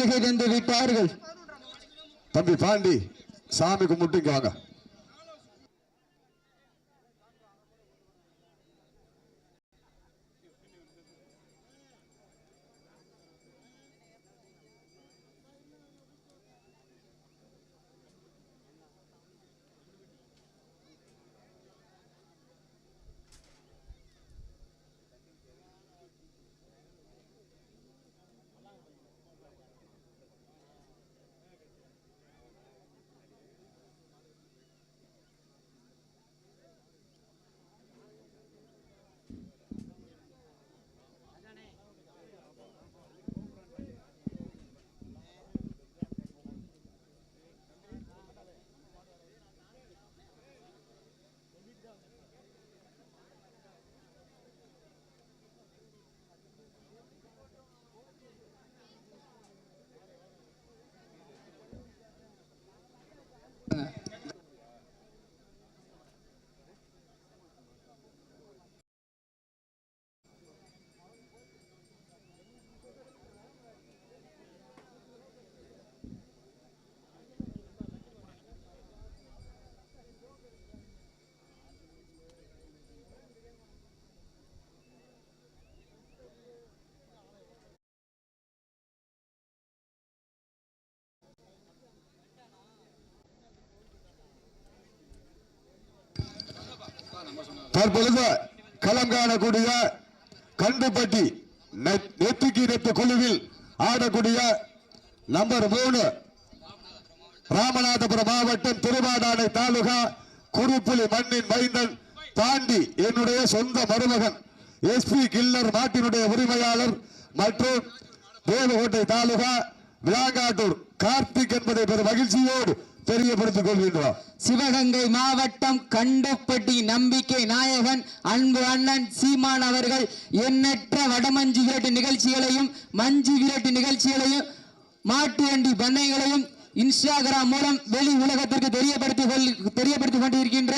அருகே தந்து விட்டார்கள் தம்பி பாண்டி சாமி கும்பிட்டு இங்க வாங்க. தற்பொழுது களம் காணக்கூடிய கண்டுபட்டி நெத்திக்கு நெத்து குழுவில் ஆடக்கூடிய நம்பர் மூணு ராமநாதபுரம் மாவட்டம் திருவாடானை தாலுகா குருப்புலி மண்ணின் மைந்தன் பாண்டி என்னுடைய சொந்த மருமகன். எஸ்பி கில்லர் மாட்டினுடைய உரிமையாளர் மற்றும் தேவகோட்டை தாலுகா விளாங்காட்டூர். கார்த்திக் என்பதை பெரும் மகிழ்ச்சியோடு தெரியப்படுத்திக் கொள்கின்றோம் சிவகங்கை மாவட்டம் கண்டப்பட்டி நம்பிக்கை நாயகன் அன்பு அண்ணன் சீமான் அவர்கள் எண்ணற்ற வடமஞ்சு விரட்டு நிகழ்ச்சிகளையும் மஞ்சு விரட்டு நிகழ்ச்சிகளையும் மாட்டு வண்டி பண்ணைகளையும் இன்ஸ்டாகிராம் மூலம் வெளி உலகத்திற்கு தெரியப்படுத்தி தெரியப்படுத்திக் கொண்டிருக்கின்ற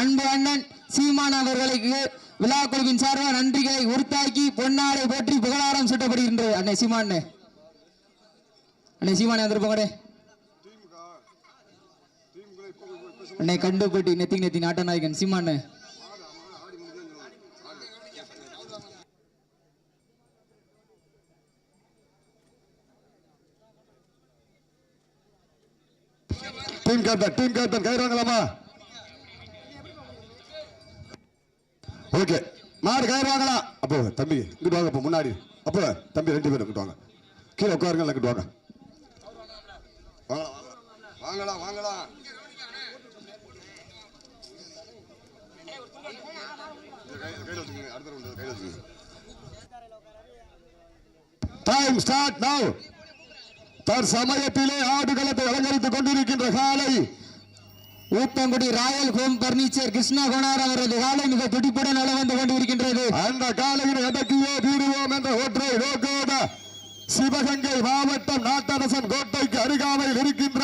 அன்பு அண்ணன் சீமான் அவர்களுக்கு விழா குழுவின் சார்பாக நன்றிகளை உறுத்தாக்கி பொன்னாடை போற்றி புகழாரம் சுட்டப்படுகின்றது. அண்ணே சீமான். அண்ணே சீமான் வந்துருப்போங்கடே அண்ணே கண்டுபட்டி நெத்தி நெத்தி நாட்டநாயகன் Seeman. Team captain team captain கயிறு ஓகே மாடு கயிறு வாங்கலாம். அப்போ தம்பி இங்கிட்டு வாங்க அப்போ முன்னாடி. அப்போ தம்பி ரெண்டு பேரும் இங்கிட்டு வாங்க. கீழே உட்காருங்க இங்கிட்டு வாங்க. வாங்கலாம், வாங்கலாம் வாங்கலாம் டைம் ஸ்டார்ட் நவ் தற்சமயத்திலே ஆடுகளத்தை அலங்கரித்துக் கொண்டிருக்கின்ற காலை Uthangudi royal home furniture Krishna குணார் அவரது காலை மிக துடிப்புடன் அள வந்து கொண்டிருக்கின்றது. அந்த காலையில் அடக்கியே தீருவோம் என்ற ஒற்றை நோக்கோட சிவகங்கை மாவட்டம் நாட்டரசன் கோட்டைக்கு அருகாமையில் இருக்கின்ற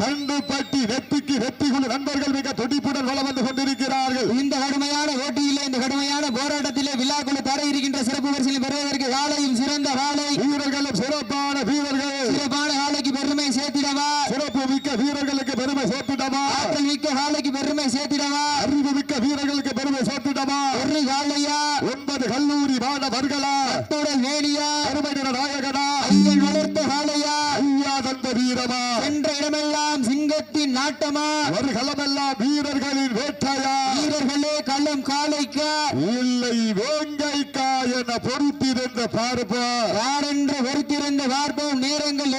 கண்டுபட்டி நெத்திக்கு நெத்திக்குழு நண்பர்கள் மிக துடிப்புடன் வளம் வந்து கொண்டிருக்கிறார்கள் இந்த கடுமையான போட்டியிலே இந்த கடுமையான போராட்டத்திலே விழாக்குழு தர இருக்கின்ற சிறப்பு பரிசிலை பெறுவதற்கு காலையும் சிறந்த காலை வீரர்களும் சிறப்பான வீரர்கள் சிறப்பான காலைக்கு பெருமை சேர்த்திடவா? சிறப்பு மிக்க வீரர்களுக்கு பெருமை சேர்த்துட்டமா ஆற்றல் மிக்க காலைக்கு பெருமை சேர்த்திடவா? அறிவு மிக்க வீரர்களுக்கு பெருமை சேர்த்துட்டமா ஒரு காலையா? ஒன்பது கல்லூரி மாணவர்களா? அத்துடன் வேணியா? அருமை நிற நாயகனா? ஐயன் வளர்த்த காலையா ஐயா தந்த வீரமா? என்ற இடமெல்லாம் சிங்கத்தின் நாட்டமா? ஒரு களமெல்லாம் வீரர்களின் வேட்டையா? வீரர்களே களம் காலைக்கா இல்லை வேங்கைக்கா என பொறுத்திருந்த பார்ப்பா? யாரென்று வருத்திருந்த பார்ப்போம் நேரங்கள்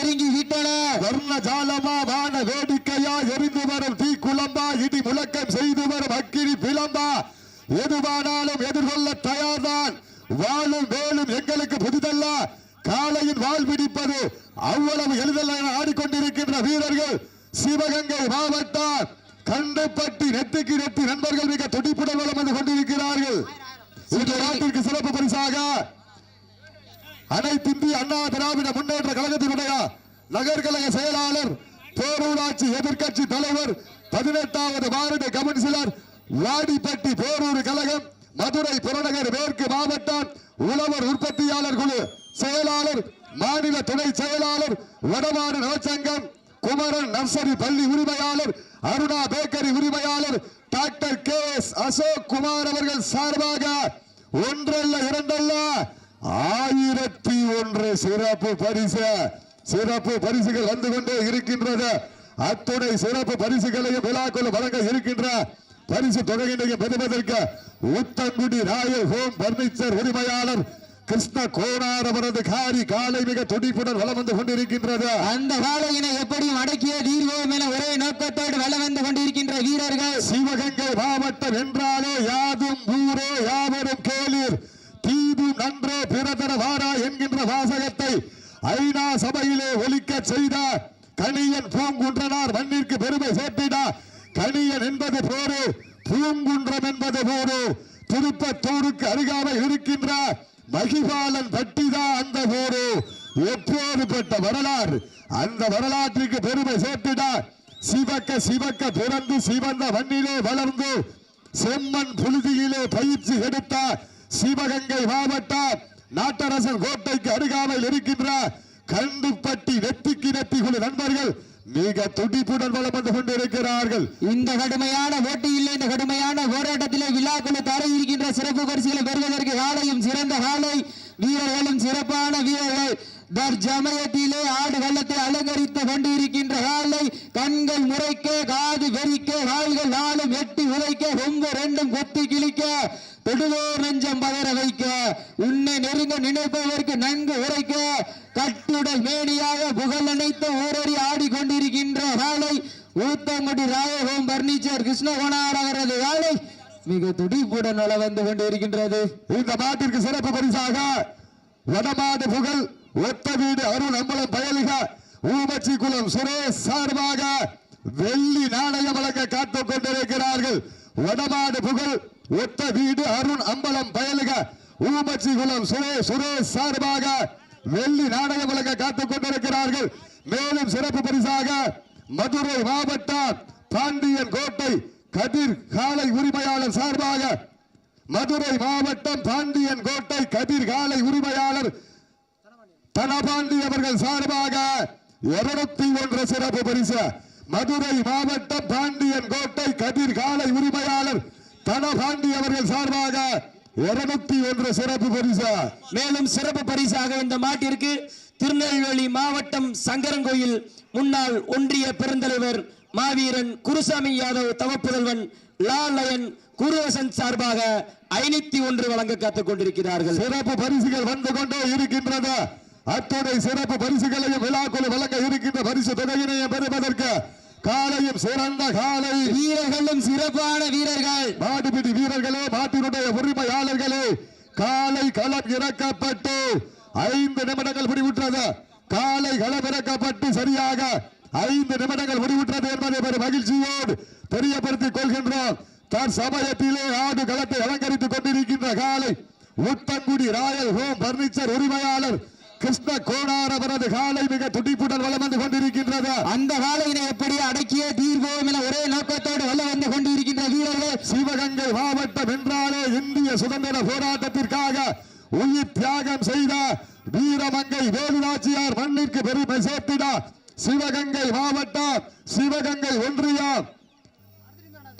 எதுவானாலும் எதிர்கொள்ள தயார்தான். வாழும் வேலும் எங்களுக்கு புதிதல்ல. காலையின் வாழ் பிடிப்பது அவ்வளவு எளிதல்ல என ஆடிக்கொண்டிருக்கின்ற வீரர்கள். சிவகங்கை மாவட்டம் கண்டுபட்டி நெத்திக்கு நெத்தி நண்பர்கள் மிக துடிப்புடன் வளம் வந்து கொண்டிருக்கிறார்கள். இந்த நாட்டிற்கு சிறப்பு பரிசாக அனைத்து இந்திய அண்ணா திராவிட முன்னேற்ற கழகத்தினுடைய நகர்கழக செயலாளர் பேரூராட்சி எதிர்க்கட்சி தலைவர் பதினெட்டாவது வார்டு கவுன்சிலர் வாடிப்பட்டி பேரூர் கழகம் மதுரை புறநகர் மேற்கு மாவட்டம் உழவர் உற்பத்தியாளர் குழு செயலாளர் மாநில துணை செயலாளர் வடமாடு நலச்சங்கம் குமரன் நர்சரி பள்ளி உரிமையாளர் அருணா பேக்கரி உரிமையாளர் doctor K S Ashok Kumar அவர்கள் சார்பாக ஒன்றல்ல இரண்டல்ல ஆயிரத்தி ஒன்று சிறப்பு பரிசு சிறப்பு பரிசுகள் வந்து கொண்டே இருக்கின்றது. அத்துணை சிறப்பு பரிசுகளையும் விழாக்குள் வழங்க இருக்கின்ற பரிசு தொகையினையும் பெறுவதற்கு உத்தங்குடி ராயல் ஹோம் பர்னிச்சர் உரிமையாளர் கிருஷ்ண கோனார் அவரது காரி காலை மிக துடிப்புடன் வலம் வந்து கொண்டிருக்கின்றது. அந்த காலையினை எப்படியும் அடக்கிய தீர்வோம் என ஒரே நோக்கத்தோடு வலம் வந்து கொண்டிருக்கின்ற வீரர்கள்? சிவகங்கை மாவட்டம் என்றாலே யாதும் ஊரே யாவரும் கேளீர். தீது நன்றே பிறதர வாரா என்கின்ற வாசகத்தை ஐநா சபையிலே ஒலிக்க செய்த கணியன் பூங்குன்றனார் மண்ணிற்கு பெருமை சேர்த்தினார் கணியன் என்பது போரு பூங்குன்றம் என்பது போரு. திருப்பத்தூருக்கு அருகாமல் இருக்கின்ற மகிபாலன் பட்டிதான் அந்த போரு. எப்போதுபட்ட வரலாறு அந்த வரலாற்றுக்கு பெருமை சேர்த்தினார் சிவக்க சிவக்க பிறந்து சிவந்த மண்ணிலே வளர்ந்து செம்மண் புழுதியிலே பயிற்சி எடுத்த சிவகங்கை மாவட்டம் நாட்டரசன் கோட்டைக்கு அருகாமையில் இருக்கின்ற கண்டுப்பட்டி நெத்திக்கு நெத்தி நண்பர்கள் மிக துடிப்புடன் வளம் கொண்டிருக்கிறார்கள். இந்த கடுமையான போட்டியில் இந்த கடுமையான போராட்டத்திலே விழாக்குழு தர இருக்கின்ற சிறப்பு பரிசுகளை பெறுவதற்கு காலையும் சிறந்த காலை. வீரர்களும் சிறப்பான வீரர்கள். தர்ஜமயத்திலே ஆடு வெள்ளத்தை அலங்கரித்து கொண்டிருக்கின்ற காலை கண்கள் முறைக்க காது வெறிக்க கால்கள் நாளும் எட்டி உழைக்க ரொம்ப ரெண்டும் கொத்தி கிழிக்க தொடுவோர் நெஞ்சம் பதற வைக்க உன்னை நெருங்க நினைப்பவருக்கு நன்கு உரைக்க கட்டுடல் மேனியாக புகழ் அணைத்த ஊரடி ஆடிக்கொண்டிருக்கின்ற காலை ஊத்தங்குடி ராயகோம் பர்னிச்சர் கிருஷ்ணகோணார் அவரது காலை மிக துடிப்புடன் வந்து கொண்டிருக்கின்றது. இந்த பாட்டிற்கு சிறப்பு பரிசாக வடமாடு புகழ் ஒத்த வீடு அருள் அம்பலம் பயலுக. ஊமச்சி குளம் சுரேஷ் சார்பாக வெள்ளி நாணயம் வழங்க காத்துக் கொண்டிருக்கிறார்கள். வடமாடு புகழ் ஒத்த வீடு அருண் அம்பலம் பயலுக. ஊமச்சி குளம் சுரேஷ் சுரேஷ் சார்பாக வெள்ளி நாணயம் வழங்க காத்துக் கொண்டிருக்கிறார்கள். மேலும் சிறப்பு பரிசாக மதுரை மாவட்டம் பாண்டியன் கோட்டை கதிர் காலை உரிமையாளர் சார்பாக மதுரை மாவட்டம் பாண்டியன் கோட்டை கதிர் காலை உரிமையாளர் தனபாண்டி அவர்கள் சார்பாக இருநூத்தி ஒன்று சிறப்பு பரிசு. மதுரை மாவட்டம் பாண்டியன் கோட்டை கதிர் காலை உரிமையாளர் தனபாண்டி அவர்கள் சார்பாக இருநூத்தி ஒன்று சிறப்பு பரிசு. மேலும் சிறப்பு பரிசாக இந்த மாட்டிற்கு திருநெல்வேலி மாவட்டம் சங்கரன்கோயில் முன்னாள் ஒன்றிய பெருந்தலைவர் மாவீரன் குருசாமி யாதவ் தவப்புதல்வன் லாலயன் குருவசன் சார்பாக ஐநூத்தி ஒன்று வழங்க காத்துக் கொண்டிருக்கிறார்கள். சிறப்பு பரிசுகள் வந்து கொண்டே இருக்கின்றது. அத்துணை சிறப்பு பரிசுகளையும் விழாக்குழு வழங்க இருக்கின்ற பரிசு தொகையினையும் பெறுவதற்கு காலையும் சிறந்த காலை. வீரர்களும் சிறப்பான வீரர்கள். மாடுபிடி வீரர்களே மாட்டினுடைய உரிமையாளர்களே காலை களம் இறக்கப்பட்டு ஐந்து நிமிடங்கள் முடிவுற்றது. காலை களம் இறக்கப்பட்டு சரியாக ஐந்து நிமிடங்கள் முடிவுற்றது என்பதை பெரும் மகிழ்ச்சியோடு தெரியப்படுத்திக் கொள்கின்றோம். தற்சமயத்திலே ஆடு களத்தை அலங்கரித்துக் கொண்டிருக்கின்ற காலை உத்தங்குடி ராயல் ஹோம் பர்னிச்சர் உரிமையாளர் கிருஷ்ண கோணார் அவரது காலை மிக துடிப்புடன் வலம் வந்து கொண்டிருக்கின்றது. அந்த காலையினை எப்படி அடக்கிய தீர்வோம் என ஒரே நோக்கத்தோடு வல்ல வந்து கொண்டிருக்கின்ற வீரர்கள். சிவகங்கை மாவட்டம் என்றாலே இந்திய சுதந்திர போராட்டத்திற்காக உயிர் தியாகம் செய்த வீரமங்கை வேலுநாச்சியார் மண்ணிற்கு பெருமை சேர்த்திட சிவகங்கை மாவட்டம் சிவகங்கை ஒன்றியம்.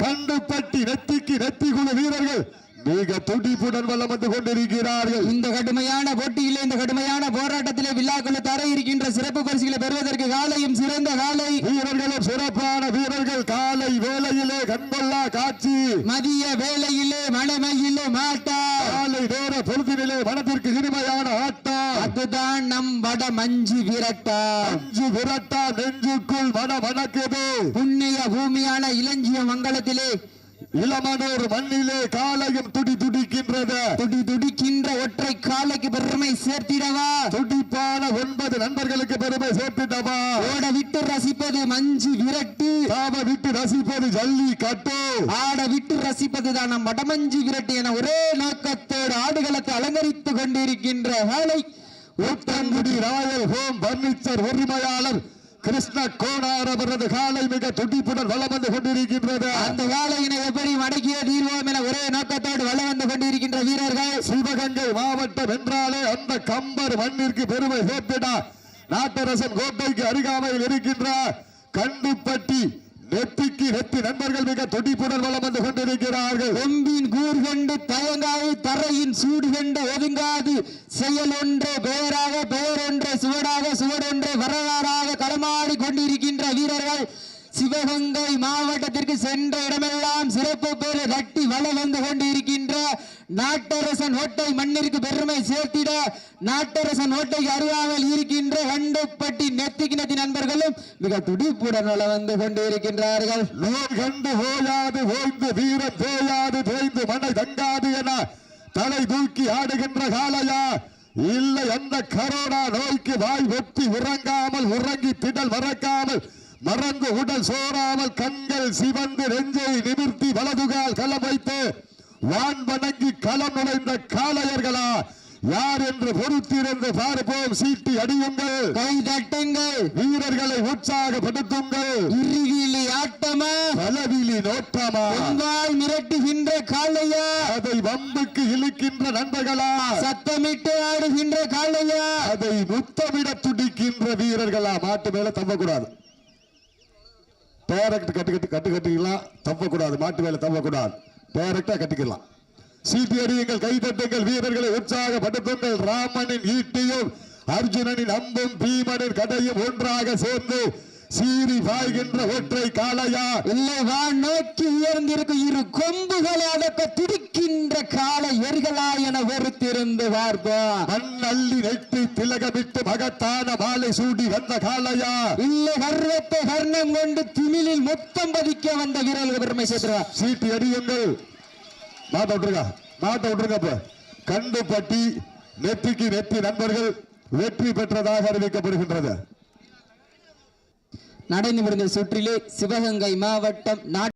கண்டுப்பட்டி நெத்திக்கு நெத்தி குழு வீரர்கள் மிக துடிப்புடன் வல்லம் வந்து கொண்டிருக்கிறார்கள். இந்த கடுமையான போட்டியிலே இந்த கடுமையான போராட்டத்திலே விழாக்குழு தர இருக்கின்ற சிறப்பு பரிசுகளை பெறுவதற்கு காலையும் சிறந்த காலை. வீரர்களும் சிறப்பான வீரர்கள் காலை வேளையிலே கண்கொள்ளா காட்சி. மதிய வேளையிலே மழமையிலே மாட்டா. காலை நேர பொழுதினிலே மனதிற்கு இனிமையான ஆட்டம் அதுதான் நம் வட மஞ்சு விரட்டா. அஞ்சு விரட்டா நெஞ்சுக்குள் மன மணக்குது புண்ணிய பூமியான இளஞ்சிய மங்கலத்திலே இளமனூர் மண்ணிலே காலையும் துடி துடிக்கின்றது. துடி துடிக்கின்ற ஒற்றை காலைக்கு பெருமை சேர்த்திடவா? துடிப்பான ஒன்பது நண்பர்களுக்கு பெருமை சேர்த்துட்டமா ஓட விட்டு ரசிப்பது மஞ்சு விரட்டு. தாம விட்டு ரசிப்பது ஜல்லி கட்டு. ஆட விட்டு ரசிப்பதுதான் நம் வடமஞ்சு விரட்டு என ஒரே நோக்கத்தோடு ஆடுகளத்தை அலங்கரித்துக் கொண்டிருக்கின்ற வேலை. ஊத்தங்குடி ராயல் ஹோம் பர்னிச்சர் உரிமையாளர் கிருஷ்ண அவரது காலை மிக துடிப்புடன் வலம் வந்து கொண்டிருக்கின்றது. அந்த காலையினை எப்படி மடக்கிய தீர்வோம் என ஒரே நோக்கத்தோடு வளம் வந்து கொண்டிருக்கின்ற வீரர்கள்? சிவகங்கை மாவட்டம் என்றாலே அந்த கம்பர் மண்ணிற்கு பெருமை சேர்த்திட. நாட்டரசன் கோட்டைக்கு அருகாமையில் இருக்கின்ற கண்டுப்பட்டி நெத்திக்கு நெத்தி நண்பர்கள் மிக துடிப்புடன் வளம் வந்து கொண்டிருக்கிறார்கள். கொம்பின் கூர் கண்டு தயங்காது தரையின் சூடு கண்டு ஒதுங்காது. செயல் ஒன்றே பெயராக பெயர் ஒன்றே சுவடாக சுவடொன்று வரலாறாக களமாடி கொண்டிருக்கின்ற வீரர்கள் சிவகங்கை மாவட்டத்திற்கு சென்ற இடமெல்லாம் சிறப்பு பேரு தட்டி வள வந்து கொண்டிருக்கின்ற நாட்டரசன் ஓட்டை மண்ணிற்கு பெருமை சேர்த்திட நாட்டரசன் ஓட்டைக்கு அருகாமல் இருக்கின்ற கண்டுப்பட்டி நெத்திக்கினத்தி நண்பர்களும் மிக துடிப்புடன் வள வந்து கொண்டிருக்கின்றார்கள். நோய் கண்டு ஓயாது ஓய்ந்து வீரம் தேயாது தேய்ந்து மனை தங்காது என தலை தூக்கி ஆடுகின்ற காலையா இல்லை அந்த கரோனா நோய்க்கு வாய் வெட்டி உறங்காமல் உறங்கி திடல் மறக்காமல் மறந்து உடல் சோறாமல் கண்கள் சிவந்து நெஞ்சை நிமிர்த்தி வலதுகால் கலம் வைத்து வான் வணங்கி களம் நுழைந்த காளையர்களா? யார் என்று பொறுத்திருந்து பார்ப்போம். சீட்டி அடியுங்கள். கை தட்டுங்கள். வீரர்களை உற்சாகப்படுத்துங்கள். இறுகிலி ஆட்டமா? பலவிலி நோட்டமா? மிரட்டுகின்ற காளையா? அதை வம்புக்கு இழுக்கின்ற நண்பர்களா? சத்தமிட்டு ஆடுகின்ற காளையா? அதை முத்தமிட துடிக்கின்ற வீரர்களா? மாட்டு மேல தப்பக்கூடாது டைரக்ட் கட்டு கட்டு கட்டு கட்டிக்கலாம். தப்பக்கூடாது மாட்டு மேல தப்பக்கூடாது டைரக்டா கட்டிக்கலாம் சீட்டியடியுங்கள் கைதட்டுங்கள் வீரர்களை உற்சாகப்படுத்துங்கள். ராமனின் ஈட்டியும் அர்ஜுனனின் அம்பும் பீமனின் கடையும் ஒன்றாக சேர்ந்து சீறி பாய்கின்ற ஒற்றை காளையா? இல்லை வான் நோக்கி உயர்ந்திருக்கும் இரு கொம்புகளை அடக்க துடிக்கின்ற காளை எரிகளா என பொறுத்திருந்து பார்ப்போம் மண் அள்ளி நெட்டி திலகமிட்டு மகத்தான மாலை சூடி வந்த காளையா? இல்லை கர்வத்தை கர்ணம் கொண்டு திமிழில் மொத்தம் பதிக்க வந்த வீரர்கள் பெருமை சேர்த்துருவா சீட்டு அடியுங்கள். மாட்ட விட்டுருங்க. மாட்ட விட்டுருங்க இப்ப கண்டு பட்டி நெத்திக்கு நெத்தி நண்பர்கள் வெற்றி பெற்றதாக அறிவிக்கப்படுகின்றது. நடந்து முடிந்த சுற்றிலே சிவகங்கை மாவட்டம் நாட்டு